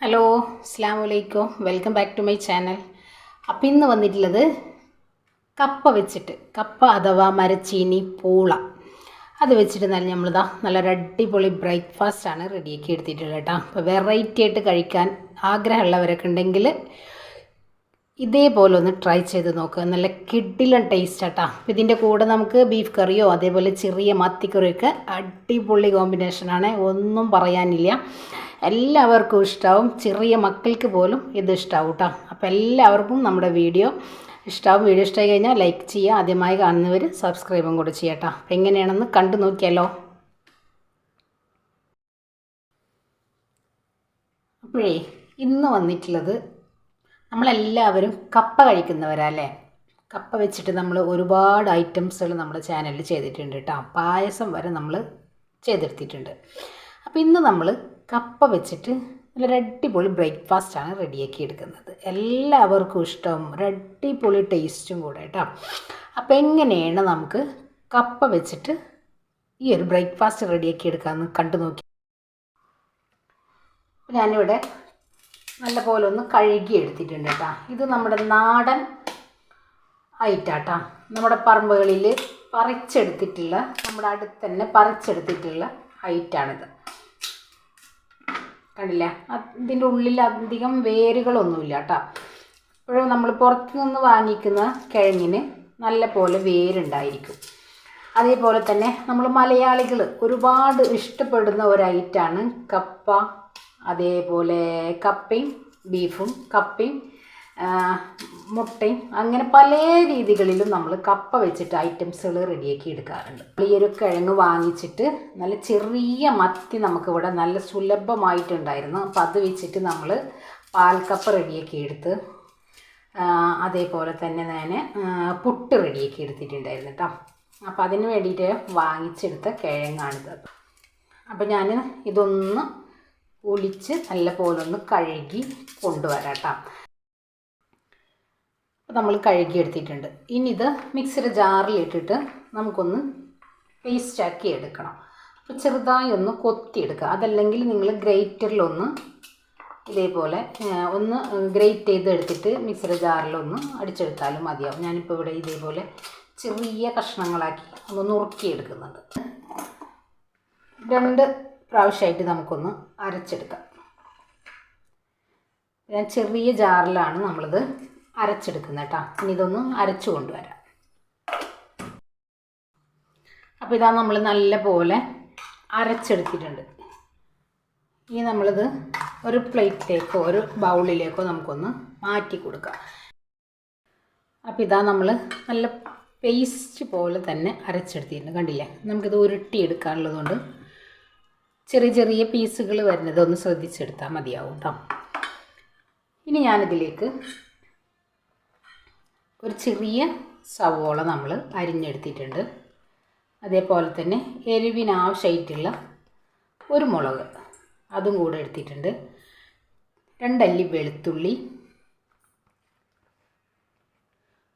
Hello അസ്സാം വലൈക്കും welcome back to my channel. അപ്പം ഇന്ന് വന്നിട്ടുള്ളത് കപ്പ വെച്ചിട്ട് കപ്പ അഥവാ മരച്ചീനി പൂള. അത് വെച്ചിട്ട് നല്ല നമ്മളിതാ നല്ലൊരു അടിപൊളി ബ്രേക്ക്ഫാസ്റ്റാണ് റെഡിയാക്കി എടുത്തിട്ടുള്ളത് കേട്ടോ. അപ്പോൾ വെറൈറ്റി ആയിട്ട് കഴിക്കാൻ ആഗ്രഹമുള്ളവരൊക്കെ ഉണ്ടെങ്കിൽ ഇതേപോലെ ഒന്ന് ട്രൈ ചെയ്ത് നോക്കുക നല്ല കിഡിലൻ ടേസ്റ്റ് ആട്ടാ ഇതിന്റെ കൂടെ നമുക്ക് ബീഫ് കറിയോ അതേപോലെ ചെറിയ മത്തിക്കറിയൊക്കെ അടിപൊളി കോമ്പിനേഷനാണ് ഒന്നും പറയാനില്ല. എല്ലാവർക്കും ഇഷ്ടമാവും ചെറിയ മക്കൾക്ക് പോലും ഇത് ഇഷ്ടമാവും കേട്ടോ അപ്പോൾ എല്ലാവർക്കും നമ്മുടെ വീഡിയോ ഇഷ്ടമാവും വീഡിയോ ഇഷ്ടമായി കഴിഞ്ഞാൽ ലൈക്ക് ചെയ്യുക. ആദ്യമായി കാണുന്നവർ സബ്സ്ക്രൈബും കൂടെ ചെയ്യട്ടോ. അപ്പോൾ എങ്ങനെയാണെന്ന് കണ്ടു നോക്കിയാലോ? അപ്പോഴേ ഇന്ന് വന്നിട്ടുള്ളത് നമ്മളെല്ലാവരും കപ്പ കഴിക്കുന്നവരല്ലേ? കപ്പ വെച്ചിട്ട് നമ്മൾ ഒരുപാട് ഐറ്റംസുകൾ നമ്മുടെ ചാനലിൽ ചെയ്തിട്ടുണ്ട് കേട്ടോ. പായസം വരെ നമ്മൾ ചെയ്തെടുത്തിട്ടുണ്ട്. അപ്പോൾ ഇന്ന് നമ്മൾ കപ്പ വെച്ചിട്ട് നല്ലൊരു അടിപൊളി ബ്രേക്ക്ഫാസ്റ്റാണ് റെഡിയാക്കി എടുക്കുന്നത്. എല്ലാവർക്കും ഇഷ്ടം. അടിപൊളി ടേസ്റ്റും കൂടെ കേട്ടോ അപ്പോൾ എങ്ങനെയാണ് നമുക്ക് കപ്പ വെച്ചിട്ട് ഈ ഒരു ബ്രേക്ക്ഫാസ്റ്റ് റെഡിയാക്കി എടുക്കാമെന്ന് കണ്ടു നോക്കി. ഞാനിവിടെ നല്ല പോലെ ഒന്ന് കഴുകി എടുത്തിട്ടുണ്ട് കേട്ടോ ഇത് നമ്മുടെ നാടൻ ഐറ്റാട്ടാ നമ്മുടെ പറമ്പുകളിൽ പറിച്ചെടുത്തിട്ടുള്ള നമ്മുടെ അടുത്ത് തന്നെ പറിച്ചെടുത്തിട്ടുള്ള ഐറ്റാണിത് കണ്ടില്ല? ഇതിന്റെ ഉള്ളിൽ അധികം വേരുകളൊന്നുമില്ല കേട്ടോ. ഇപ്പോഴും നമ്മൾ പുറത്തു നിന്ന് വാങ്ങിക്കുന്ന കിഴങ്ങിന് നല്ല പോലെ വേരുണ്ടായിരിക്കും. അതേപോലെ തന്നെ നമ്മൾ മലയാളികൾ ഒരുപാട് ഇഷ്ടപ്പെടുന്ന ഒരു ഐറ്റാണ് കപ്പ അതേപോലെ കപ്പയും ബീഫും കപ്പയും മുട്ടയും അങ്ങനെ പല രീതികളിലും നമ്മൾ കപ്പ വെച്ചിട്ട് ഐറ്റംസുകൾ റെഡിയാക്കി എടുക്കാറുണ്ട്. ഈ ഒരു കിഴങ്ങ് വാങ്ങിച്ചിട്ട് നല്ല ചെറിയ മത്തി നമുക്കിവിടെ നല്ല സുലഭമായിട്ടുണ്ടായിരുന്നു. അപ്പോൾ അത് വെച്ചിട്ട് നമ്മൾ പാൽക്കപ്പ റെഡിയാക്കി എടുത്ത് അതേപോലെ തന്നെ ഞാൻ പുട്ട് റെഡിയാക്കി എടുത്തിട്ടുണ്ടായിരുന്നു കേട്ടോ അപ്പോൾ അതിന് വേണ്ടിയിട്ട് വാങ്ങിച്ചെടുത്ത കിഴങ്ങാണിത്. അപ്പോൾ ഞാൻ ഇതൊന്ന് ഒളിച്ച് നല്ല പോലെ ഒന്ന് കഴുകി കൊണ്ടുവരാം കേട്ടോ നമ്മൾ കഴുകിയെടുത്തിട്ടുണ്ട്. ഇനി ഇത് മിക്സിയുടെ ജാറിലിട്ടിട്ട് നമുക്കൊന്ന് പേസ്റ്റാക്കി എടുക്കണം. അപ്പോൾ ചെറുതായി ഒന്ന് കൊത്തിയെടുക്കുക. അതല്ലെങ്കിൽ നിങ്ങൾ ഗ്രേറ്ററിലൊന്ന് ഇതേപോലെ ഒന്ന് ഗ്രേറ്റ് ചെയ്ത് എടുത്തിട്ട് മിക്സിയുടെ ജാറിലൊന്ന് അടിച്ചെടുത്താലും മതിയാവും. ഞാനിപ്പോൾ ഇവിടെ ഇതേപോലെ ചെറിയ കഷ്ണങ്ങളാക്കി ഒന്ന് നുറുക്കിയെടുക്കുന്നുണ്ട് രണ്ട് പ്രാവശ്യമായിട്ട് നമുക്കൊന്ന് അരച്ചെടുക്കാം. ഞാൻ ചെറിയ ജാറിലാണ് നമ്മളിത് അരച്ചെടുക്കുന്നത് കേട്ടോ ഇനി ഇതൊന്ന് അരച്ചു കൊണ്ടുവരാം. അപ്പോൾ ഇതാ നമ്മൾ നല്ല പോലെ അരച്ചെടുത്തിട്ടുണ്ട്. ഇനി നമ്മളിത് ഒരു പ്ലേറ്റിലേക്കോ ഒരു ബൗളിലേക്കോ നമുക്കൊന്ന് മാറ്റി കൊടുക്കാം. അപ്പോൾ ഇതാ നമ്മൾ നല്ല പേസ്റ്റ് പോലെ തന്നെ അരച്ചെടുത്തിട്ടുണ്ട്. കണ്ടില്ലേ? നമുക്കിത് ഉരുട്ടിയെടുക്കാനുള്ളതുകൊണ്ട് ചെറിയ ചെറിയ പീസുകൾ വരുന്നത് ഒന്ന് ശ്രദ്ധിച്ചെടുത്താൽ മതിയാവും കേട്ടോ ഇനി ഞാനിതിലേക്ക് ഒരു ചെറിയ സവോള നമ്മൾ അരിഞ്ഞെടുത്തിട്ടുണ്ട്. അതേപോലെ തന്നെ എരിവിനാവശ്യമായിട്ടുള്ള ഒരു മുളക് അതും കൂടെ എടുത്തിട്ടുണ്ട്. രണ്ടല്ലി വെളുത്തുള്ളി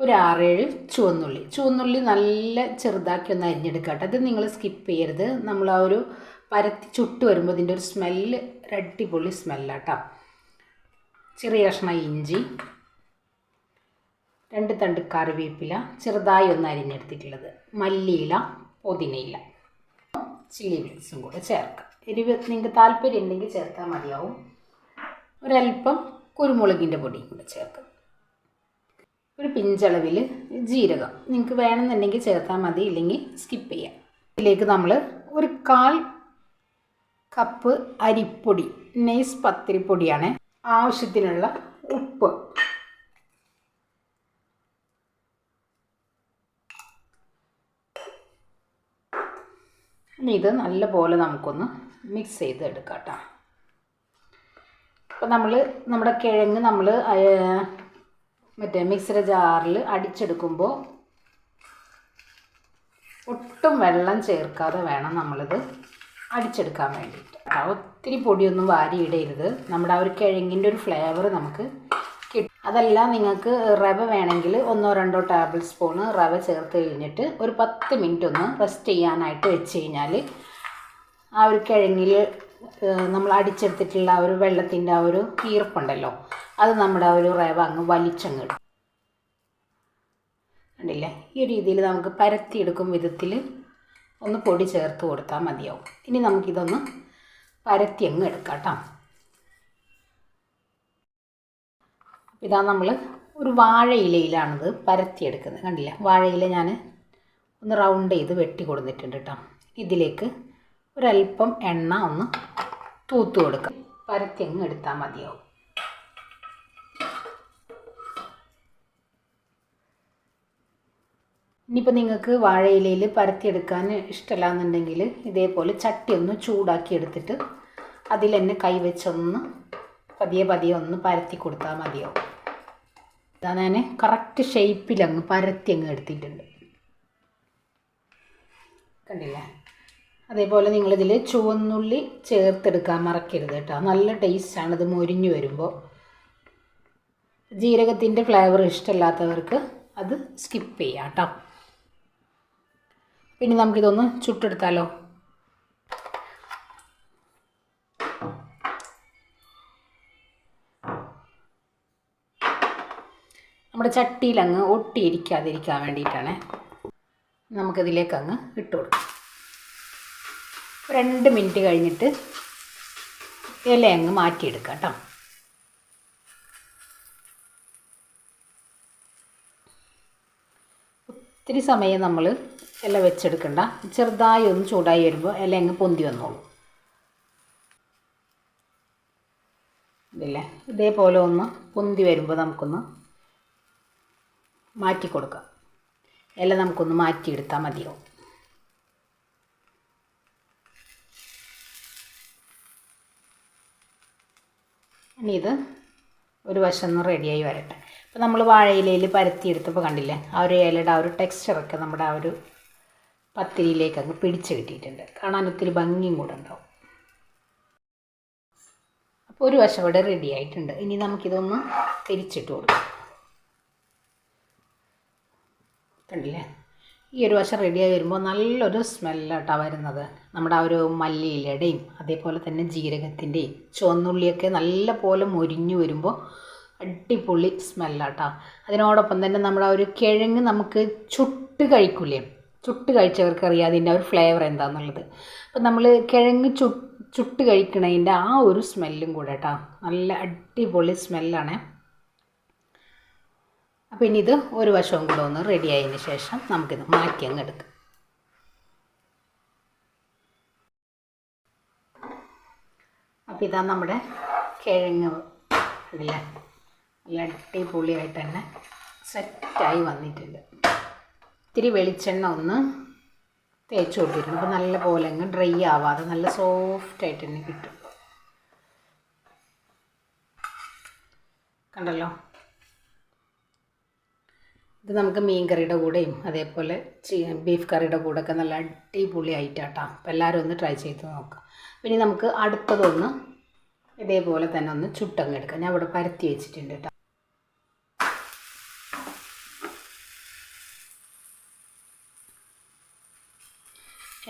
ഒരു ആറേഴ് ചുവന്നുള്ളി. ചുവന്നുള്ളി നല്ല ചെറുതാക്കി ഒന്ന് അരിഞ്ഞെടുക്കട്ടെ അത് നിങ്ങൾ സ്കിപ്പ് ചെയ്യരുത്. നമ്മൾ ആ ഒരു പരത്തി ചുട്ട് വരുമ്പോൾ ഇതിന്റെ ഒരു സ്മെല്ല് ഒരു അടിപൊളി സ്മെല്ലാട്ടോ ചെറിയ കഷ്ണം ഇഞ്ചി രണ്ട് തണ്ട് കറിവേപ്പില ചെറുതായി ഒന്ന് അരിഞ്ഞെടുത്തിട്ടുള്ളത്. മല്ലിയില പുതിനയില. ചില്ലി ഫ്ലേക്സും കൂടെ ചേർക്കാം. എരിവ് നിങ്ങൾക്ക് താല്പര്യം ഉണ്ടെങ്കിൽ ചേർത്താൽ മതിയാവും. ഒരല്പം കുരുമുളകിന്റെ പൊടിയും കൂടെ ചേർക്കാം. ഒരു പിഞ്ചളവിൽ ജീരകം നിങ്ങൾക്ക് വേണമെന്നുണ്ടെങ്കിൽ ചേർത്താൽ മതി ഇല്ലെങ്കിൽ സ്കിപ്പ് ചെയ്യാം. ഇതിലേക്ക് നമ്മൾ ഒരു കാൽ കപ്പ് അരിപ്പൊടി നെയ്സ് പത്തിരിപ്പൊടിയാണ് ആവശ്യത്തിനുള്ള ഉപ്പ് ഇനി ഇത് നല്ലപോലെ നമുക്കൊന്ന് മിക്സ് ചെയ്ത് എടുക്കാം കേട്ടോ അപ്പോൾ നമ്മൾ നമ്മുടെ കിഴങ്ങ് നമ്മൾ മറ്റേ മിക്സിയുടെ ജാറിൽ അടിച്ചെടുക്കുമ്പോൾ ഒട്ടും വെള്ളം ചേർക്കാതെ വേണം നമ്മളിത് അടിച്ചെടുക്കാൻ വേണ്ടിയിട്ട്. ഒത്തിരി പൊടിയൊന്നും വാരിയിടരുത്. നമ്മുടെ ആ ഒരു കിഴങ്ങിന്റെ ഒരു ഫ്ലേവർ നമുക്ക് അതല്ല നിങ്ങൾക്ക് റവ വേണമെങ്കിൽ ഒന്നോ രണ്ടോ ടേബിൾ സ്പൂണ് റവ ചേർത്ത് കഴിഞ്ഞിട്ട് ഒരു പത്ത് മിനിറ്റ് ഒന്ന് റെസ്റ്റ് ചെയ്യാനായിട്ട് വെച്ച് കഴിഞ്ഞാൽ ആ ഒരു കിഴങ്ങിൽ നമ്മൾ അടിച്ചെടുത്തിട്ടുള്ള ആ ഒരു വെള്ളത്തിന്റെ ആ ഒരു ഈർപ്പുണ്ടല്ലോ. അത് നമ്മുടെ ആ ഒരു റവ അങ്ങ് വലിച്ചങ്ങ് കണ്ടില്ലേ? ഈ രീതിയിൽ നമുക്ക് പരത്തിയെടുക്കും വിധത്തിൽ ഒന്ന് പൊടി ചേർത്ത് കൊടുത്താൽ മതിയാവും. ഇനി നമുക്കിതൊന്ന് പരത്തി അങ്ങ് എടുക്കാം കേട്ടോ. ഇതാ നമ്മൾ ഒരു വാഴയിലയിലാണിത് പരത്തിയെടുക്കുന്നത്. കണ്ടില്ല? വാഴയില ഞാൻ ഒന്ന് റൗണ്ട് ചെയ്ത് വെട്ടി കൊടുത്തിട്ടുണ്ട് കേട്ടോ ഇതിലേക്ക് ഒരല്പം എണ്ണ ഒന്ന് തൂത്ത് കൊടുക്കാം. പരത്തി അങ്ങ് എടുത്താൽ മതിയാവും. ഇനിയിപ്പോൾ നിങ്ങൾക്ക് വാഴയിലയിൽ പരത്തിയെടുക്കാൻ ഇഷ്ടമല്ല എന്നുണ്ടെങ്കിൽ ഇതേപോലെ ചട്ടി ഒന്ന് ചൂടാക്കി എടുത്തിട്ട് അതിൽ തന്നെ കൈവച്ചൊന്ന് പതിയെ പതിയെ ഒന്ന് പരത്തി കൊടുത്താൽ മതിയാവും. ഞാൻ കറക്റ്റ് ഷേപ്പിലങ്ങ് പരത്തി അങ്ങ് എടുത്തിട്ടുണ്ട്. കണ്ടില്ലേ? അതേപോലെ നിങ്ങളിതിൽ ചുവന്നുള്ളി ചേർത്തെടുക്കാൻ മറക്കരുത് കേട്ടോ. നല്ല ടേസ്റ്റാണ് ഇത് മൊരിഞ്ഞു വരുമ്പോൾ ജീരകത്തിന്റെ ഫ്ലേവർ ഇഷ്ടമല്ലാത്തവർക്ക് അത് സ്കിപ്പ് ചെയ്യാം കേട്ടോ. പിന്നെ നമുക്കിതൊന്ന് ചുട്ടെടുത്താലോ? നമ്മുടെ ചട്ടിയിൽ അങ്ങ് ഒട്ടിയിരിക്കാതിരിക്കാൻ വേണ്ടിയിട്ടാണ് നമുക്കിതിലേക്ക് അങ്ങ് ഇട്ട് കൊടുക്കാം. രണ്ട് മിനിറ്റ് കഴിഞ്ഞിട്ട് ഇല അങ്ങ് മാറ്റിയെടുക്കാം കേട്ടോ. ഒത്തിരി സമയം നമ്മൾ ഇല വെച്ചെടുക്കണ്ട. ചെറുതായി ഒന്ന് ചൂടായി വരുമ്പോൾ ഇല അങ്ങ് പൊന്തി വന്നോളൂ. ഇതില്ലേ? ഇതേപോലെ ഒന്ന് പൊന്തി വരുമ്പോൾ നമുക്കൊന്ന് മാറ്റി കൊടുക്കുക എല്ലാം നമുക്കൊന്ന് മാറ്റിയെടുത്താൽ മതിയാവും. ഇനി ഇത് ഒരു വശം ഒന്ന് റെഡിയായി വരട്ടെ. അപ്പോൾ നമ്മൾ വാഴയിലയിൽ പരത്തിയെടുത്തപ്പോൾ കണ്ടില്ലേ ആ ഒരു ഇലയുടെ ആ ഒരു ടെക്സ്ചറൊക്കെ നമ്മുടെ ആ ഒരു പത്തിരിയിലേക്ക് അങ്ങ് പിടിച്ച് കിട്ടിയിട്ടുണ്ട്. കാണാൻ ഒത്തിരി ഭംഗിയും കൂടെ ഉണ്ടാവും. അപ്പോൾ ഒരു വശം ഇവിടെ റെഡി ആയിട്ടുണ്ട്. ഇനി നമുക്കിതൊന്ന് തിരിച്ചിട്ട് കൊടുക്കാം. കണ്ടില്ലേ? ഈ ഒരു വശം റെഡിയായി വരുമ്പോൾ നല്ലൊരു സ്മെല്ലാട്ടാ വരുന്നത്. നമ്മുടെ ആ ഒരു മല്ലിയിലയുടെയും അതേപോലെ തന്നെ ജീരകത്തിന്റെയും ചുവന്നുള്ളിയൊക്കെ നല്ല പോലെ മൊരിഞ്ഞു വരുമ്പോൾ അടിപൊളി സ്മെല്ലാട്ടാ അതിനോടൊപ്പം തന്നെ നമ്മുടെ ആ ഒരു കിഴങ്ങ് നമുക്ക് ചുട്ട് കഴിക്കൂലേ? ചുട്ട് കഴിച്ചവർക്ക് അറിയാം അതിന്റെ ഒരു ഫ്ലേവർ എന്താണെന്നുള്ളത് അപ്പം നമ്മൾ കിഴങ്ങ് ചു ചുട്ട് കഴിക്കണതിന്റെ ആ ഒരു സ്മെല്ലും കൂടെ കേട്ടോ നല്ല അടിപൊളി സ്മെല്ലാണ് അപ്പോൾ ഇനി ഇത് ഒരു വശവും കൂടെ ഒന്ന് റെഡി ആയതിന് ശേഷം നമുക്കിത് മാറ്റി അങ്ങ് എടുക്കാം. അപ്പോൾ ഇതാ നമ്മുടെ കിഴങ്ങ് ഇല്ല? നല്ല അടിപൊളിയായിട്ട് തന്നെ സെറ്റായി വന്നിട്ടുണ്ട്. ഇത്തിരി വെളിച്ചെണ്ണ ഒന്ന് തേച്ച് കൊടുത്തിട്ടുണ്ട്. അപ്പോൾ നല്ല പോലെ അങ്ങ് ഡ്രൈ ആവാതെ നല്ല സോഫ്റ്റായിട്ട് തന്നെ കിട്ടും. കണ്ടല്ലോ? ഇത് നമുക്ക് മീൻ കറിയുടെ കൂടെയും അതേപോലെ ബീഫ് കറിയുടെ കൂടെ ഒക്കെ നല്ല അടിപൊളി ആയിട്ടാട്ടോ അപ്പോൾ എല്ലാവരും ഒന്ന് ട്രൈ ചെയ്ത് നോക്കാം. പിന്നെ നമുക്ക് അടുത്തതൊന്ന് ഇതേപോലെ തന്നെ ഒന്ന് ചുട്ടങ്ങ് എടുക്കാം ഞാൻ ഇവിടെ പരത്തി വെച്ചിട്ടുണ്ട് കേട്ടോ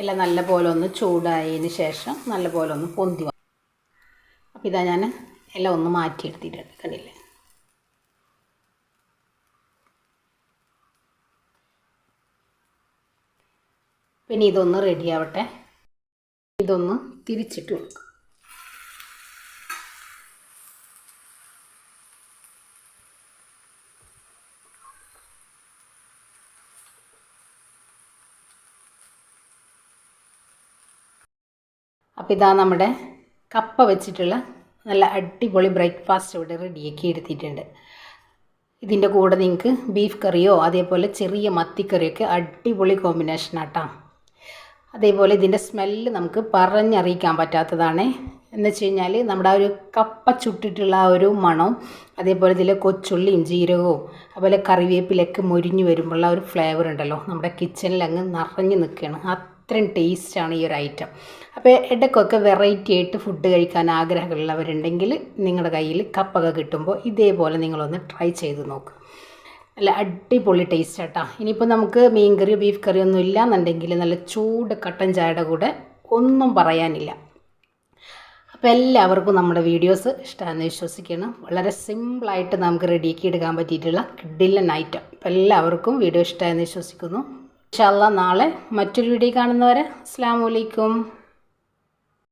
എല്ലാം നല്ല പോലെ ഒന്ന് ചൂടായതിന് ശേഷം നല്ല പോലെ ഒന്ന് പൊന്തി വന്നു അപ്പോൾ ഇതാ ഞാൻ എല്ലാം ഒന്ന് മാറ്റിയെടുത്തിട്ടുണ്ട്. കണ്ടില്ലേ? പിന്നെ ഇതൊന്ന് റെഡി ആവട്ടെ. ഇതൊന്ന് തിരിച്ചിട്ട് കൊടുക്കും. അപ്പോൾ ഇതാ നമ്മുടെ കപ്പ വെച്ചിട്ടുള്ള നല്ല അടിപൊളി ബ്രേക്ക്ഫാസ്റ്റ് ഇവിടെ റെഡിയാക്കി എടുത്തിട്ടുണ്ട്. ഇതിന്റെ കൂടെ നിങ്ങൾക്ക് ബീഫ് കറിയോ അതേപോലെ ചെറിയ മത്തിക്കറിയൊക്കെ അടിപൊളി കോമ്പിനേഷൻ അതേപോലെ ഇതിന്റെ സ്മെല്ല് നമുക്ക് പറഞ്ഞറിയിക്കാൻ പറ്റാത്തതാണ്. എന്ന് വെച്ച് കഴിഞ്ഞാൽ നമ്മുടെ ആ ഒരു കപ്പ ചുട്ടിട്ടുള്ള ആ ഒരു മണവും അതേപോലെ ഇതിലെ കൊച്ചുള്ളിയും ജീരകവും അതുപോലെ കറിവേപ്പിലൊക്കെ മൊരിഞ്ഞ് വരുമ്പോഴുള്ള ഒരു ഫ്ലേവർ ഉണ്ടല്ലോ. നമ്മുടെ കിച്ചണിൽ അങ്ങ് നിറഞ്ഞു നിൽക്കുകയാണ്. അത്രയും ടേസ്റ്റാണ് ഈ ഒരു ഐറ്റം അപ്പോൾ ഇടയ്ക്കൊക്കെ വെറൈറ്റി ആയിട്ട് ഫുഡ് കഴിക്കാൻ ആഗ്രഹമുള്ളവരുണ്ടെങ്കിൽ നിങ്ങളുടെ കയ്യിൽ കപ്പൊക്കെ കിട്ടുമ്പോൾ ഇതേപോലെ നിങ്ങളൊന്ന് ട്രൈ ചെയ്ത് നോക്കുക നല്ല അടിപൊളി ടേസ്റ്റ് കേട്ടോ ഇനിയിപ്പോൾ നമുക്ക് മീൻ കറി ബീഫ് കറി ഒന്നും ഇല്ല എന്നുണ്ടെങ്കിൽ നല്ല ചൂട് കട്ടൻ ചായയുടെ കൂടെ ഒന്നും പറയാനില്ല. അപ്പോൾ എല്ലാവർക്കും നമ്മുടെ വീഡിയോസ് ഇഷ്ടമാണെന്ന് വിശ്വസിക്കണം. വളരെ സിമ്പിളായിട്ട് നമുക്ക് റെഡിയാക്കി എടുക്കാൻ പറ്റിയിട്ടുള്ള കിഡിലൻ ഐറ്റം അപ്പോൾ എല്ലാവർക്കും വീഡിയോ ഇഷ്ടമായെന്ന് വിശ്വസിക്കുന്നു. ഇൻഷാല്ല നാളെ മറ്റൊരു വീഡിയോ കാണുന്നവരെ അസ്സാം വലൈക്കും